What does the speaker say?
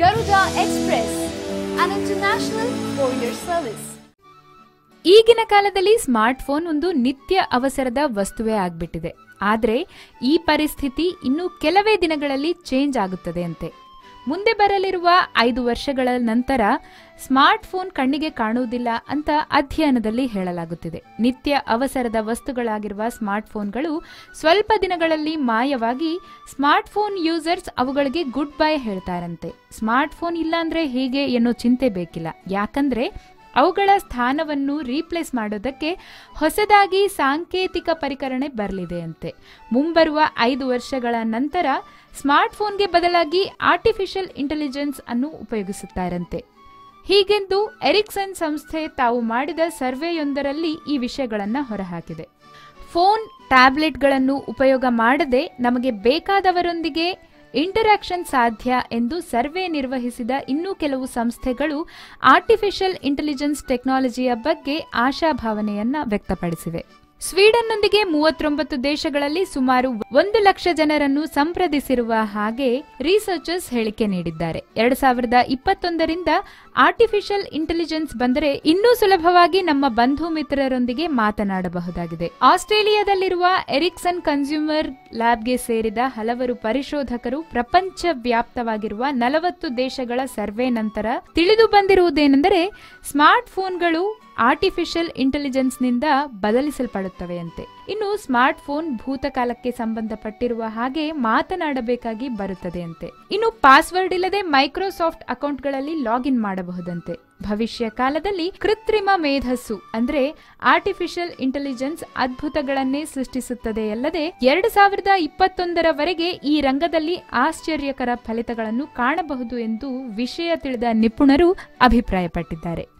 Garuda Express, an international courier service. ಈಗಿನ ಕಾಲದಲ್ಲಿ smart phone ಒಂದು ನಿತ್ಯ ಅವಸರದ ವಸ್ತುವೇ ಆಗ್ಬಿಟ್ಟಿದೆ ಆದರೆ ಈ ಪರಿಸ್ಥಿತಿ ಇನ್ನು ಕೆಲವೇ ದಿನಗಳಲ್ಲಿ ಚೇಂಜ್ ಆಗುತ್ತದೆ ಅಂತೆ ಮುಂದೆ ಬರಲಿರುವ ಐದು ವರ್ಷಗಳ ನಂತರ ಸ್ಮಾರ್ಟ್ ಫೋನ್ ಕಣ್ಣಿಗೆ ಕಾಣುವುದಿಲ್ಲ ಅಂತ ಅಧ್ಯಯನದಲ್ಲಿ ಹೇಳಲಾಗುತ್ತಿದೆ. ನಿತ್ಯ ಅವಸರದ ವಸ್ತುಗಳಾಗಿರುವ ಸ್ಮಾರ್ಟ್ ಫೋನ್ಗಳು ಸ್ವಲ್ಪ ದಿನಗಳಲ್ಲಿ ಮಾಯವಾಗಿ ಸ್ಮಾರ್ಟ್ ಫೋನ್ ಯೂಸರ್ಸ್ ಅವುಗಳಿಗೆ ಗುಡ್ ಬೈ ಹೇಳ್ತಾರಂತೆ. ಸ್ಮಾರ್ಟ್ ಫೋನ್ ಇಲ್ಲಾಂದ್ರೆ ಹೇಗೆ ಎನ್ನೋ ಚಿಂತೆ ಬೇಕಿಲ್ಲ. ಯಾಕಂದ್ರೆ ಅವುಗಳ ಸ್ಥಾನವನ್ನು ರೀಪ್ಲೇಸ್ ಮಾಡೋದಕ್ಕೆ ಹೊಸದಾಗಿ ಸಾಂಕೇತಿಕ ಪರಿಕರಣೆ ಬರಲಿದೆ ಅಂತೆ. ಮುಂಬರುವ ಐದು ವರ್ಷಗಳ ನಂತರ ಸ್ಮಾರ್ಟ್ಫೋನ್ಗೆ ಬದಲಾಗಿ ಆರ್ಟಿಫಿಷಿಯಲ್ ಇಂಟೆಲಿಜೆನ್ಸ್ ಅನ್ನು ಉಪಯೋಗಿಸುತ್ತಾರಂತೆ. ಹೀಗೆಂದು ಎರಿಕ್ಸನ್ ಸಂಸ್ಥೆ ತಾವು ಮಾಡಿದ ಸರ್ವೆಯೊಂದರಲ್ಲಿ ಈ ವಿಷಯಗಳನ್ನು ಹೊರಹಾಕಿದೆ. ಫೋನ್, ಟ್ಯಾಬ್ಲೆಟ್ಗಳನ್ನು ಉಪಯೋಗ ಮಾಡದೆ ನಮಗೆ ಬೇಕಾದವರೊಂದಿಗೆ ಇಂಟರಾಕ್ಷನ್ ಸಾಧ್ಯ ಎಂದು ಸರ್ವೆ ನಿರ್ವಹಿಸಿದ ಇನ್ನೂ ಕೆಲವು ಸಂಸ್ಥೆಗಳು ಆರ್ಟಿಫಿಷಿಯಲ್ ಇಂಟೆಲಿಜೆನ್ಸ್ ಟೆಕ್ನಾಲಜಿಯ ಬಗ್ಗೆ ಆಶಾಭಾವನೆಯನ್ನ ವ್ಯಕ್ತಪಡಿಸಿವೆ. ಸ್ವೀಡನ್ನೊಂದಿಗೆ ಮೂವತ್ತೊಂಬತ್ತು ದೇಶಗಳಲ್ಲಿ ಸುಮಾರು ಒಂದು ಲಕ್ಷ ಜನರನ್ನು ಸಂಪ್ರದಿಸಿರುವ ಹಾಗೆ ರಿಸರ್ಚರ್ಸ್ ಹೇಳಿಕೆ ನೀಡಿದ್ದಾರೆ. ಎರಡ್ ಸಾವಿರದ ಇಪ್ಪತ್ತೊಂದರಿಂದ ಆರ್ಟಿಫಿಷಿಯಲ್ ಇಂಟೆಲಿಜೆನ್ಸ್ ಬಂದರೆ ಇನ್ನೂ ಸುಲಭವಾಗಿ ನಮ್ಮ ಬಂಧು ಮಿತ್ರರೊಂದಿಗೆ ಮಾತನಾಡಬಹುದಾಗಿದೆ. ಆಸ್ಟ್ರೇಲಿಯಾದಲ್ಲಿರುವ ಎರಿಕ್ಸನ್ ಕನ್ಸ್ಯೂಮರ್ ಲ್ಯಾಬ್ಗೆ ಸೇರಿದ ಹಲವರು ಪರಿಶೋಧಕರು ಪ್ರಪಂಚ ವ್ಯಾಪ್ತವಾಗಿರುವ ನಲವತ್ತು ದೇಶಗಳ ಸರ್ವೆ ನಂತರ ತಿಳಿದು ಬಂದಿರುವುದೇನೆಂದರೆ ಸ್ಮಾರ್ಟ್ ಫೋನ್ಗಳು ಆರ್ಟಿಫಿಷಿಯಲ್ ಇಂಟೆಲಿಜೆನ್ಸ್ನಿಂದ ಬದಲಿಸಲ್ಪಡುತ್ತವೆಯಂತೆ. ಇನ್ನು ಸ್ಮಾರ್ಟ್ ಫೋನ್ ಭೂತಕಾಲಕ್ಕೆ ಸಂಬಂಧಪಟ್ಟಿರುವ ಹಾಗೆ ಮಾತನಾಡಬೇಕಾಗಿ ಬರುತ್ತದೆಯಂತೆ. ಇನ್ನು ಪಾಸ್ವರ್ಡ್ ಇಲ್ಲದೆ ಮೈಕ್ರೋಸಾಫ್ಟ್ ಅಕೌಂಟ್ಗಳಲ್ಲಿ ಲಾಗಿನ್ ಮಾಡಬಹುದಂತೆ. ಭವಿಷ್ಯ ಕಾಲದಲ್ಲಿ ಕೃತ್ರಿಮ ಮೇಧಸ್ಸು ಅಂದ್ರೆ ಆರ್ಟಿಫಿಷಿಯಲ್ ಇಂಟೆಲಿಜೆನ್ಸ್ ಅದ್ಭುತಗಳನ್ನೇ ಸೃಷ್ಟಿಸುತ್ತದೆ ಅಲ್ಲದೆ ಎರಡು ಸಾವಿರದ ಇಪ್ಪತ್ತೊಂದರವರೆಗೆ ಈ ರಂಗದಲ್ಲಿ ಆಶ್ಚರ್ಯಕರ ಫಲಿತಗಳನ್ನು ಕಾಣಬಹುದು ಎಂದು ವಿಷಯ ತಿಳಿದ ನಿಪುಣರು ಅಭಿಪ್ರಾಯಪಟ್ಟಿದ್ದಾರೆ.